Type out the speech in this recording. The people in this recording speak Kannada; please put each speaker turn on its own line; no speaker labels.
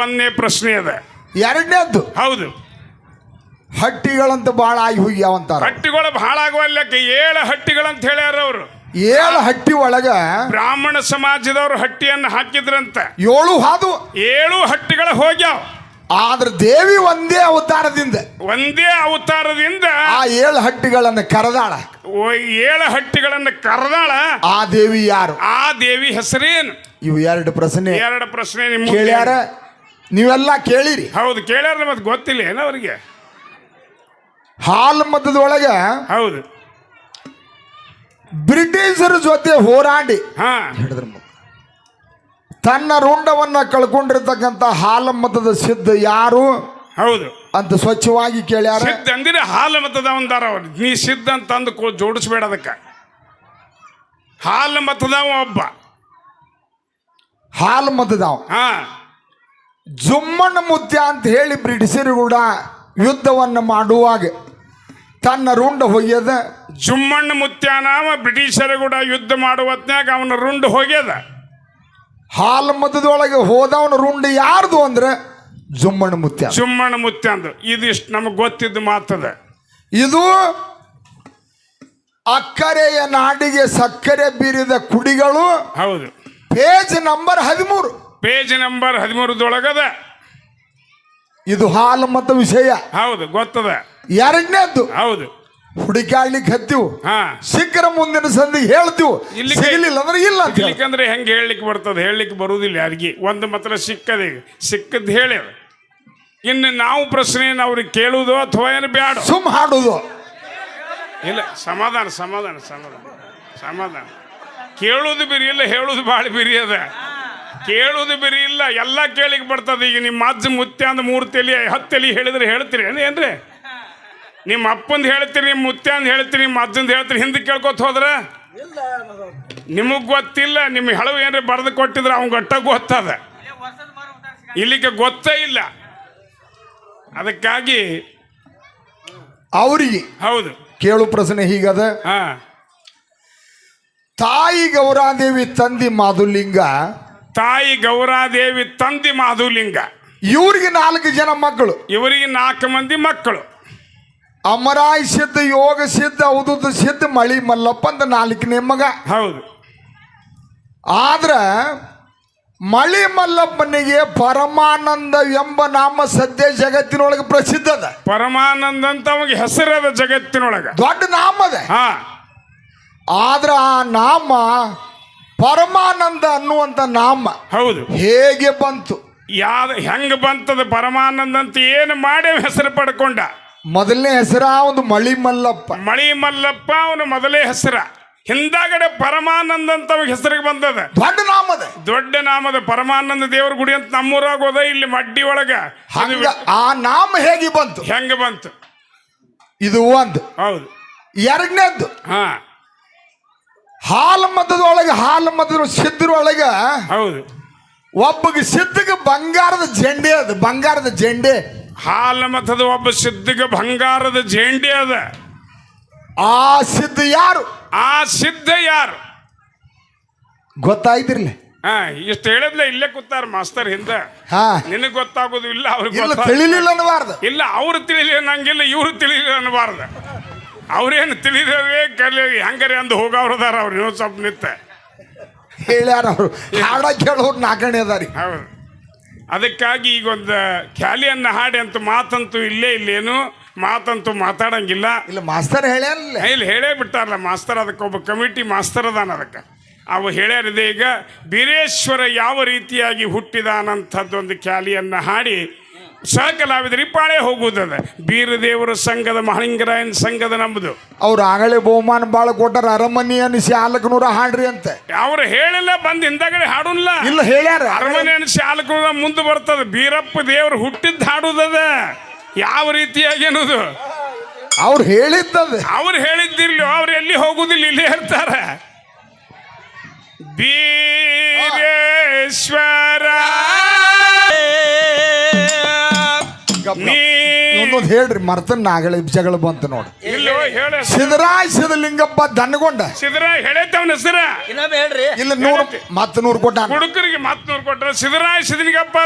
ಒಂದನೇ ಪ್ರಶ್ನೆ ಅದ
ಎರಡನೇದ್ದು
ಹೌದು.
ಹಟ್ಟಿಗಳಂತ ಬಹಳ ಆಗಿ ಹೋಗ್ಯಾವಂತಾರ
ಹಟ್ಟಿಗಳು ಬಹಳ ಆಗುವಲ್ಲಕ್ಕೆ ಏಳು ಹಟ್ಟಿಗಳಂತ ಹೇಳ್ಯಾರ ಅವರು.
ಏಳು ಹಟ್ಟಿ ಒಳಗ
ಬ್ರಾಹ್ಮಣ ಸಮಾಜದವರು ಹಟ್ಟಿಯನ್ನು ಹಾಕಿದ್ರಂತ.
ಏಳು ಹಾದು.
ಏಳು ಹಟ್ಟಿಗಳು ಹೋಗ್ಯಾವ.
ಆದ್ರ ದೇವಿ ಒಂದೇ ಅವತಾರದಿಂದ.
ಒಂದೇ ಅವತಾರದಿಂದ
ಆ ಏಳು ಹಟ್ಟಿಗಳನ್ನ ಕರೆದಾಳ.
ಓ- ಏಳು ಹಟ್ಟಿಗಳನ್ನು ಕರೆದಾಳ.
ಆ ದೇವಿ ಯಾರು?
ಆ ದೇವಿ ಹೆಸರೇನು?
ಇವು ಎರಡು ಪ್ರಶ್ನೆ.
ಎರಡು ಪ್ರಶ್ನೆ ನಿಮ್ಗೆ.
ಕೇಳ್ಯಾರ? ನೀವೆಲ್ಲ ಕೇಳಿರಿ.
ಹೌದು ಕೇಳ್ಯಾರ ಮತ್ತೆ ಗೊತ್ತಿಲ್ಲ ಏನ ಅವರಿಗೆ.
ಹಾಲ್ ಮತದೊಳಗೆ
ಹೌದು.
ಬ್ರಿಟಿಷರ ಜೊತೆ ಹೋರಾಡಿ
ಹಾ.
ಹಿಡಿದ್ರ ತನ್ನ ರುಂಡವನ್ನ ಕಳ್ಕೊಂಡಿರ್ತಕ್ಕಂಥ ಹಾಲ ಮತದ ಸಿದ್ಧ ಯಾರು?
ಹೌದು.
ಅಂತ ಸ್ವಚ್ಛವಾಗಿ ಕೇಳ್ಯಾರ.
ಸಿದ್ಧ ಅಂದ್ರೆ ಹಾಲು ಮತದ ಒಂದಾರ ಅವ್ರು. ನೀ ಸಿದ್ಧ ಅಂತ ಅಂದು ಕೋ ಜೋಡಿಸ್ಬೇಡ ಅದಕ್ಕೆ. ಹಾಲು ಮತದವ ಒಬ್ಬ.
ಹಾಲ್ ಮತದಾವ
ಹಾ.
ಜುಮ್ಮಣ್ಣ ಮುತ್ಯ ಅಂತ ಹೇಳಿ ಬ್ರಿಟಿಷರು ಕೂಡ ಯುದ್ಧವನ್ನು ಮಾಡುವಾಗ ತನ್ನ ರುಂಡ ಹೋಗ್ಯದ.
ಜುಮ್ಮಣ್ಣ ಮುತ್ಯಾನಾಮ ಬ್ರಿಟಿಷರು ಕೂಡ ಯುದ್ಧ ಮಾಡುವ ಹೊತ್ನ್ಯಾಗ ಅವನ ರುಂಡು ಹೋಗ್ಯದ.
ಹಾಲು ಮತದೊಳಗೆ ಹೋದವನ ರುಂಡ ಯಾರ್ದು ಅಂದ್ರೆ ಜುಮ್ಮಣ್ಣ ಮುತ್ಯ
ಜುಮ್ಮಣ್ಣ ಅಂದ್ರೆ. ಇದಿಷ್ಟು ನಮಗೆ ಗೊತ್ತಿದ್ದು ಮಾತದ
ಇದು ಅಕ್ಕರೆಯ ನಾಡಿಗೆ ಸಕ್ಕರೆ ಬೀರಿದ ಕುಡಿಗಳು
ಹೌದು.
ಪೇಜ್ ನಂಬರ್ ಹದಿಮೂರು.
ಪೇಜ್ ನಂಬರ್ ಹದಿಮೂರದೊಳಗದ
ಇದು ಹಾಲು ಮತ್ತು ವಿಷಯ.
ಹೌದು ಗೊತ್ತದ.
ಎರಡನೇದ್ದು
ಹೌದು.
ಹುಡುಕಾಡ್ಲಿಕ್ಕೆ ಹತ್ತಿವು.
ಹಾ.
ಸಿಕ್ಕರ ಮುಂದಿನ ಸಂದಿ ಹೇಳ್ತೀವಿ.
ಇಲ್ಲಿ
ಸಿಗಲಿಲ್ಲ ಅಂದ್ರೆ ಇಲ್ಲ ಅಂತ ಹೇಳು.
ಹೆಂಗೆ ಹೇಳಲಿಕ್ಕೆ ಬರ್ತದೆ ಹೇಳಲಿಕ್ಕೆ ಬರುವುದಿಲ್ಲ ಯಾರಿಗೆ. ಒಂದು ಮಾತ್ರ ಸಿಕ್ಕದೆ ಸಿಕ್ಕದ್ದು ಹೇಳಿ. ಇನ್ನು ನಾವು ಪ್ರಶ್ನೆಯನ್ನು ಅವ್ರಿಗೆ ಕೇಳುವುದು ಅಥವಾ ಏನು ಬೇಡ
ಸುಮ್ ಹಾಡುದು.
ಇಲ್ಲ ಸಮಾಧಾನ ಸಮಾಧಾನ ಸಮಾಧಾನ ಸಮಾಧಾನ. ಕೇಳೋದು ಬಿರಿ ಇಲ್ಲ ಹೇಳೋದು ಭಾಳ ಬಿರಿ ಅದ. ಕೇಳೋದು ಬೇರೆ ಇಲ್ಲ. ಎಲ್ಲ ಕೇಳಿಕ್ ಬರ್ತದೆ. ಈಗ ನಿಮ್ಮ ಅಜ್ಜ ಮುತ್ತೆ ಅಂದ ಮೂರು ತಲಿ ಹತ್ತು ತಲಿ ಹೇಳಿದ್ರೆ ಹೇಳ್ತೀರಿ ಏನು ಏನ್ರಿ? ನಿಮ್ಮ ಅಪ್ಪಂದು ಹೇಳ್ತೀರಿ ನಿಮ್ಮ ಮುತ್ತೆ ಅಂದ್ ಹೇಳ್ತೀರಿ ನಿಮ್ಮ ಅಜ್ಜಂದು ಹೇಳ್ತೀರಿ ಹಿಂದೆ ಕೇಳ್ಕೊತ ಹೋದ್ರೆ? ನಿಮಗೆ ಗೊತ್ತಿಲ್ಲ ನಿಮ್ಮ ಹೆಳವು ಏನ್ರಿ ಬರೆದು ಕೊಟ್ಟಿದ್ರೆ ಅವ್ನ ಗಟ್ಟ ಗೊತ್ತದ. ಇಲ್ಲಿಗೆ ಗೊತ್ತೇ ಇಲ್ಲ. ಅದಕ್ಕಾಗಿ
ಅವ್ರಿಗೆ
ಹೌದು.
ಕೇಳು ಪ್ರಶ್ನೆ ಹೀಗದ.
ಹಾ.
ತಾಯಿ ಗೌರಾದೇವಿ ತಂದಿ ಮಾಧುಲಿಂಗ
ತಾಯಿ ಗೌರಾದೇವಿ ತಂದಿ ಮಾಧುಲಿಂಗ.
ಇವ್ರಿಗೆ ನಾಲ್ಕು ಜನ ಮಕ್ಕಳು.
ಇವರಿಗೆ ನಾಲ್ಕು ಮಂದಿ ಮಕ್ಕಳು.
ಅಮರಾಯ್ ಸಿದ್ಧ ಯೋಗ ಸಿದ್ಧ ಅವಧೂತ ಸಿದ್ಧ ಮಳಿ ಮಲ್ಲಪ್ಪ ಅಂತ ನಾಲ್ಕನೇ ಮಗ.
ಹೌದು.
ಆದ್ರೆ ಮಳಿ ಮಲ್ಲಪ್ಪನಿಗೆ ಪರಮಾನಂದ ಎಂಬ ನಾಮ ಸದ್ಯ ಜಗತ್ತಿನೊಳಗೆ ಪ್ರಸಿದ್ಧ ಅದ.
ಪರಮಾನಂದ ಅಂತ ಅವಾಗ ಹೆಸರದ ಜಗತ್ತಿನೊಳಗೆ.
ದೊಡ್ಡ ನಾಮ ಅದ.
ಹಾ.
ಆದ್ರ ಆ ನಾಮ ಪರಮಾನಂದ ಅನ್ನುವಂತ ನಾಮ
ಹೌದು.
ಹೇಗೆ ಬಂತು?
ಯಾವ ಹೆಂಗ ಬಂತದ ಪರಮಾನಂದ ಅಂತ ಏನು ಮಾಡಿ ಹೆಸರು ಪಡ್ಕೊಂಡ?
ಮೊದಲನೇ ಹೆಸರ ಒಂದು ಮಳಿ ಮಲ್ಲಪ್ಪ
ಮಳಿ ಮಲ್ಲಪ್ಪ ಅವನು ಮೊದಲೇ ಹೆಸರ. ಹಿಂದಾಗಡೆ ಪರಮಾನಂದ ಅಂತ ಅವಾಗ ಹೆಸರಿಗೆ ಬಂದದ.
ದೊಡ್ಡ ನಾಮದ.
ದೊಡ್ಡ ನಾಮದ ಪರಮಾನಂದ ದೇವರ ಗುಡಿ ಅಂತ ನಮ್ಮೂರಾಗ ಹೋದ ಇಲ್ಲಿ ಮಡ್ಡಿ ಒಳಗ.
ಆ ನಾಮ ಹೇಗೆ ಬಂತು?
ಹೆಂಗ ಬಂತು?
ಇದು ಒಂದು.
ಹೌದು.
ಎರಡನೇದ್ದು.
ಹಾ.
ಹಾಲು ಮತದೊಳಗೆ ಹಾಲು ಮತದ ಸಿದ್ಧರೊಳಗ
ಹೌದು.
ಒಬ್ಬಗೆ ಸಿದ್ಧಗೆ ಬಂಗಾರದ ಜೆಂಡೆ ಅದು ಬಂಗಾರದ ಜೆಂಡೆ.
ಹಾಲು ಮತದ ಒಬ್ಬ ಸಿದ್ಧಗೆ ಬಂಗಾರದ ಜೆಂಡೆ ಅದ.
ಆ ಸಿದ್ಧ ಯಾರು?
ಆ ಸಿದ್ಧ ಯಾರು?
ಗೊತ್ತಾಯ್ತಿರ್ಲಿ.
ಹಾ ಇಷ್ಟು ಹೇಳಿದ್ಲೆ ಇಲ್ಲೇ ಕೂತಾರ ಮಾಸ್ತರ್ ಹಿಂದೆ.
ಹಾ.
ನಿನಗೆ ಗೊತ್ತಾಗೋದು ಇಲ್ಲ ಅವ್ರಿಗೆ
ಇಲ್ಲ ತಿಳಿಲಿಲ್ಲ ಅನ್ನಬಾರ್ದು.
ಇಲ್ಲ ಅವ್ರು ತಿಳಿಲಿ ನಂಗಿಲ್ಲ ಇವ್ರು ತಿಳಿಲಿಲ್ಲ ಅನ್ನಬಾರ್ದು. ಅವ್ರೇನು ತಿಳಿದವೇ ಕಲಿ ಹೆಂಗರಿ ಅಂದು ಹೋಗವ್ರದಾರ ಅವ್ರು ಇನ್ನೊಂದು ಸ್ವಲ್ಪ ನಿತ್ತ
ಹೇಳ್ಯಾರ ಅವರು. ಹಾಡ ಕೇಳೋರು ನಾಲ್ಕಣೆ ಅದಾರಿ.
ಹೌದು. ಅದಕ್ಕಾಗಿ ಈಗ ಒಂದು ಖ್ಯಾಲಿಯನ್ನು ಹಾಡಿ ಅಂತ ಮಾತಂತೂ ಇಲ್ಲೇ ಇಲ್ಲೇನು ಮಾತಂತೂ ಮಾತಾಡಂಗಿಲ್ಲ.
ಇಲ್ಲ ಮಾಸ್ತರ್ ಹೇಳ್ಯಾರಲ್ಲ
ಇಲ್ಲಿ ಹೇಳೇ ಬಿಟ್ಟಾರಲ್ಲ ಮಾಸ್ತರ್ ಅದಕ್ಕೆ ಒಬ್ಬ ಕಮಿಟಿ ಮಾಸ್ತರ್ ಅದಾನ ಅದಕ್ಕೆ. ಅವು ಹೇಳ್ಯಾರಿದೆ ಈಗ ಬೀರೇಶ್ವರ ಯಾವ ರೀತಿಯಾಗಿ ಹುಟ್ಟಿದಾನಂಥದ್ದೊಂದು ಖ್ಯಾಲಿಯನ್ನು ಹಾಡಿ ಸಹಕಲಾವಿದರಿ ಪಾಳೆ ಹೋಗುವುದದ ಬೀರದೇವರ ಸಂಘದ ಮಹಲಿಂಗರಾಯನ ಸಂಘದ ನಮ್ಮದು
ಅವ್ರು ಆಗಲೇ ಬಹುಮಾನ ಬಾಳ ಕೊಟ್ಟಾರ ಅರಮನೆ ಅನಿಸಿ ನಾಲ್ಕುನೂರ ಹಾಡ್ರಿ ಅಂತ.
ಅವ್ರು ಹೇಳಿಲ್ಲ ಬಂದು ಹಿಂದಗಡೆ ಹಾಡುಲ್ಲ.
ಇಲ್ಲ ಹೇಳ್ಯಾರ.
ಅರಮನೆ ಅನಿಸಿ ಆಲಕುಳ ಮುಂದೆ ಬರ್ತದ. ಬೀರಪ್ಪ ದೇವರು ಹುಟ್ಟಿದ್ದು ಹಾಡುದದ ಯಾವ ರೀತಿಯಾಗಿ ಅನ್ನೋದು.
ಅವ್ರು ಹೇಳಿದ್ದದ.
ಅವ್ರು ಹೇಳಿದ್ದಿರ್ಲಿ ಅವ್ರು ಎಲ್ಲಿ ಹೋಗುದಿಲ್ಲ ಇಲ್ಲೇ ಇರ್ತಾರೆ ಬೀರೇಶ್ವರ
ಹೇಳ್ರಿ ಮರ್ತನ್ ನಾಗಳ ಜಗಳ ಬಂತು ನೋಡಿ.
ಇಲ್ಲೋ ಹೇಳ.
ಸಿದ್ದರಾಯ್ ಸಿದ್ದಲಿಂಗಪ್ಪ ದನ್ಗೊಂಡ
ಸಿದ್ರ ಹೇಳೇತವನ ಹೆಸರ.
ಇನ್ನೊಮ್ಮೆ ಹೇಳ್ರಿ.
ಇಲ್ಲ ನೂರು ಮತ್ತೆ ನೂರು ಕೊಟ್ಟ.
ಹುಡುಗರಿಗೆ ಮಾತು ನೂರು ಕೊಟ್ರ ಸಿದ್ದರಾಯ ಸಿದ್ನಿಗಪ್ಪ